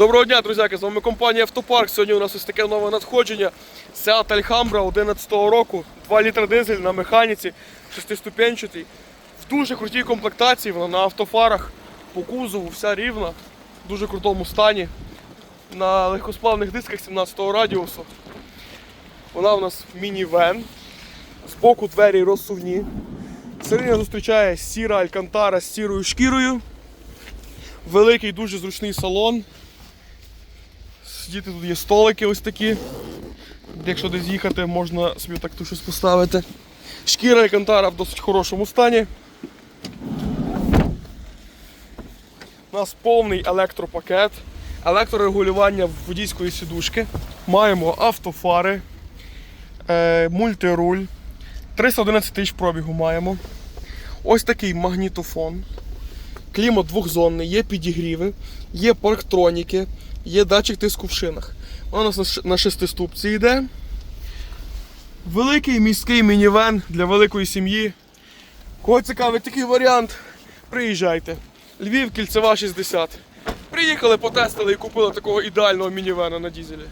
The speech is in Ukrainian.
Доброго дня, друзяки! З вами компанія Автопарк. Сьогодні у нас ось таке нове надходження. Seat Alhambra 11 року, 2 літра дизель на механіці, шестиступенчатий. В дуже крутій комплектації, вона на автофарах, по кузову, вся рівна, в дуже крутому стані. На легкосплавних дисках 17-го радіусу. Вона у нас міні-вен. Збоку двері розсувні. Всередині зустрічає сіра алькантара з сірою шкірою. Великий дуже зручний салон. Сидіти тут є столики ось такі. Якщо десь їхати, можна собі так тут щось поставити. Шкіра алькантара в досить хорошому стані. У нас повний електропакет, електрорегулювання водійської сідушки. Маємо автофари, е, мультируль. 311 тисяч пробігу маємо. Ось такий магнітофон. Клімат двохзонний, є підігріви, є парктроніки, є датчик тиску в шинах. Воно у нас на шестиступці йде. Великий міський мінівен для великої сім'ї. Кого цікавить такий варіант, приїжджайте. Львів, кільцева 60. Приїхали, потестили і купили такого ідеального мінівена на дізелі.